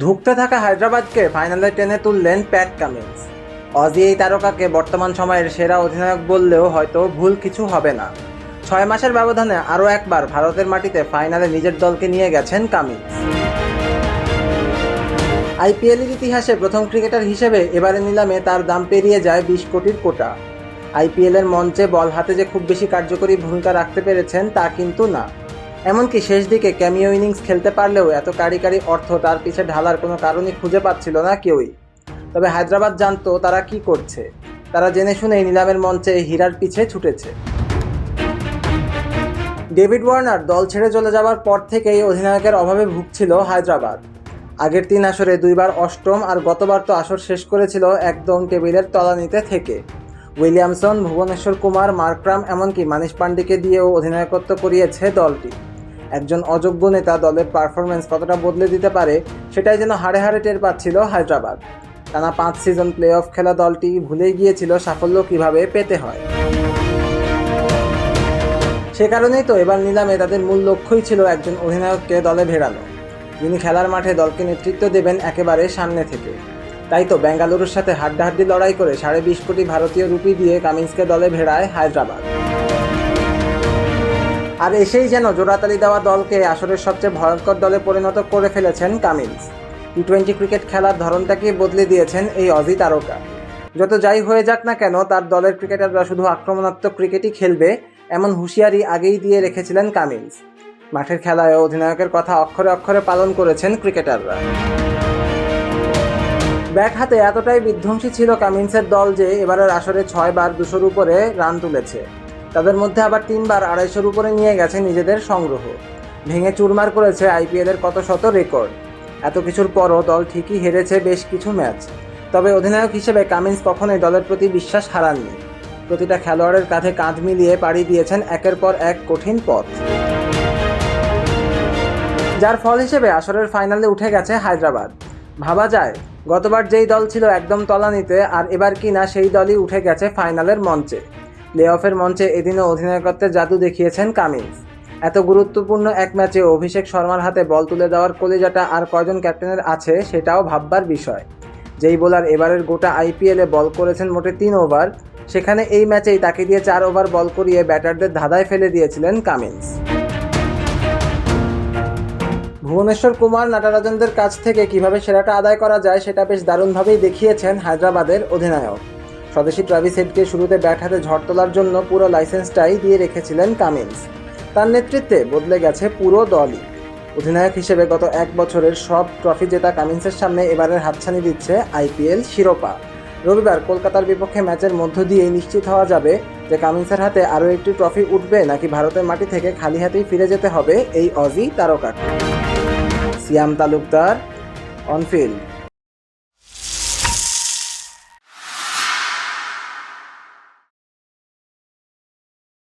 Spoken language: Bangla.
ধুঁকতে থাকা হায়দ্রাবাদকে ফাইনালে টেনে তুললেন প্যাট কামিন্স। অজি এই তারকাকে বর্তমান সময়ের সেরা অধিনায়ক বললেও হয়তো ভুল কিছু হবে না। ছয় মাসের ব্যবধানে আরও একবার ভারতের মাটিতে ফাইনালে নিজের দলকে নিয়ে গেছেন কামিন্স। আইপিএলের ইতিহাসে প্রথম ক্রিকেটার হিসেবে এবারে নিলামে তার দাম পেরিয়ে যায় বিশ কোটির কোটা। আইপিএলের মঞ্চে বল হাতে যে খুব বেশি কার্যকরী ভূমিকা রাখতে পেরেছেন তা কিন্তু না। এমনকি শেষ দিকে ক্যামিও ইনিংস খেলতে পারলেও এত কারি কারি অর্থ তার পিছে ঢালার কোনো কারণই খুঁজে পাচ্ছিল না কেউই। তবে হায়দ্রাবাদ জানতো তারা কি করছে। তারা জেনে শুনেই নিলামের মঞ্চে হীরার পিছে ছুটেছে। ডেভিড ওয়ার্নার দল ছেড়ে চলে যাওয়ার পর থেকেই অধিনায়কের অভাবে ভুগছিল হায়দ্রাবাদ। আগের তিন আসরে দুইবার অষ্টম আর গতবার তো আসর শেষ করেছিল একদম টেবিলের তলানিতে থেকে। উইলিয়ামসন, ভুবনেশ্বর কুমার মার্করাম এমনকি মানিশ পান্ডেকে দিয়েও অধিনায়কত্ব করিয়েছে দলটি। একজন অযোগ্য নেতা দলের পারফরমেন্স কতটা বদলে দিতে পারে, সেটাই যেন হাড়ে হাড়ে টের পাচ্ছিল হায়দ্রাবাদ। টানা পাঁচ সিজন প্লে অফ খেলা দলটি ভুলে গিয়েছিল সাফল্য কীভাবে পেতে হয়। সে কারণেই তো এবার নিলামে তাদের মূল লক্ষ্যই ছিল একজন অধিনায়ককে দলে ভেড়ানো। যিনি খেলার মাঠে দলকে নেতৃত্ব দেবেন একেবারে সামনে থেকে। তাই তো বেঙ্গালুরুর সাথে হাড্ডাহাড্ডি লড়াই করে সাড়ে বিশ কোটি ভারতীয় রুপি দিয়ে কামিন্সকে দলে ভেড়ায় হায়দ্রাবাদ। আর এসেই যেন জোড়াতালি দেওয়া দলকে আসরের সবচেয়ে ভয়ঙ্কর দলে পরিণত করে ফেলেছেন কামিন্স টি টোয়েন্টি ক্রিকেট খেলার ধরনটাকে বদলে দিয়েছেন এই অজি তারকা যত যাই হয়ে যাক না কেন, তার দলের ক্রিকেটাররা শুধু আক্রমণাত্মক ক্রিকেটই খেলবে, এমন হুঁশিয়ারি আগেই দিয়ে রেখেছিলেন কামিন্স মাঠের খেলায় অধিনায়কের কথা অক্ষরে অক্ষরে পালন করেছেন ক্রিকেটাররা। ব্যাট হাতে এতটাই বিধ্বংসী ছিল কামিন্সের দল যে এবারের আসরে ছয়বার দুশোর উপরে রান তুলেছে। তাদের মধ্যে আবার তিনবার আড়াইশোর উপরে নিয়ে গেছে নিজেদের সংগ্রহ। ভেঙে চুরমার করেছে আইপিএলের কত শত রেকর্ড। এত কিছুর পরও দল ঠিকই হেরেছে বেশ কিছু ম্যাচ। তবে অধিনায়ক হিসেবে কামিন্স কখনোই দলের প্রতি বিশ্বাস হারাননি। প্রতিটা খেলোয়াড়ের কাঁধে কাঁধ মিলিয়ে পাড়ি দিয়েছেন একের পর এক কঠিন পথ। যার ফল হিসেবে আসরের ফাইনালে উঠে গেছে হায়দ্রাবাদ। ভাবা যায়, গতবার যেই দল ছিল একদম তলানিতে, আর এবার কি না সেই দলই উঠে গেছে ফাইনালের মঞ্চে। প্লে অফের মঞ্চে এদিনও অধিনায়কত্বের জাদু দেখিয়েছেন কামিন্স এত গুরুত্বপূর্ণ এক ম্যাচে অভিষেক শর্মার হাতে বল তুলে দেওয়ার কলিজাটা আর কয়জন ক্যাপ্টেনের আছে সেটাও ভাববার বিষয়। যেই বোলার এবারের গোটা আইপিএলে বল করেছেন মোটে তিন ওভার, সেখানে এই ম্যাচেই তাকে দিয়ে চার ওভার বল করিয়ে ব্যাটারদের ধাঁধায় ফেলে দিয়েছিলেন কামিন্স ভুবনেশ্বর কুমার নাটারাজনদের কাছ থেকে কীভাবে সেরাটা আদায় করা যায় সেটা বেশ দারুণভাবেই দেখিয়েছেন হায়দ্রাবাদের অধিনায়ক। স্বদেশি ট্রাভিস হেডকে শুরুতে ব্যাট হাতে ঝড় তোলার জন্য পুরো লাইসেন্সটাই দিয়ে রেখেছিলেন কামিন্স। তার নেতৃত্বে বদলে গেছে পুরো দলই। অধিনায়ক হিসেবে গত এক বছরের সব ট্রফি জেতা কামিন্সের সামনে এবারের হাতছানি দিচ্ছে আইপিএল শিরোপা। রবিবার কলকাতার বিপক্ষে ম্যাচের মধ্য দিয়েই নিশ্চিত হওয়া যাবে যে কামিন্সের হাতে আরও একটি ট্রফি উঠবে নাকি ভারতের মাটি থেকে খালি হাতেই ফিরে যেতে হবে এই Aussie তারকাকে। Siam Talukdar, on field.